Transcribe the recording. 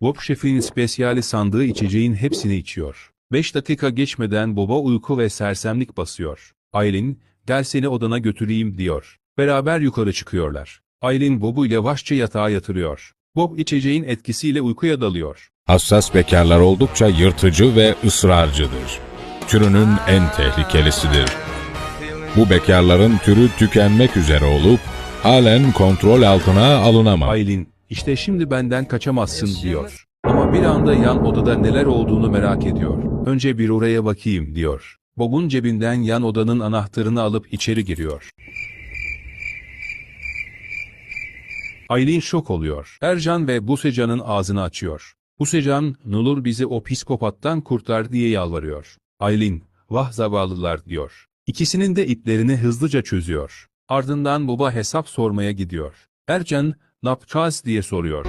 Bob şefin spesiyali sandığı içeceğin hepsini içiyor. 5 dakika geçmeden Bob'a uyku ve sersemlik basıyor. Aylin, gel seni odana götüreyim diyor. Beraber yukarı çıkıyorlar. Aylin Bob'u yavaşça yatağa yatırıyor. Bob içeceğin etkisiyle uykuya dalıyor. Hassas bekarlar oldukça yırtıcı ve ısrarcıdır. Türünün en tehlikelisidir. Bu bekarların türü tükenmek üzere olup halen kontrol altına alınamaz. Aylin, işte şimdi benden kaçamazsın diyor. Ama bir anda yan odada neler olduğunu merak ediyor. Önce bir oraya bakayım diyor. Bob'un cebinden yan odanın anahtarını alıp içeri giriyor. Aylin şok oluyor. Ercan ve Busecan'ın ağzını açıyor. Busecan, Nulur bizi o psikopattan kurtar diye yalvarıyor. Aylin, vah zavallılar diyor. İkisinin de iplerini hızlıca çözüyor. Ardından Bob'a hesap sormaya gidiyor. Ercan, ne diye soruyor.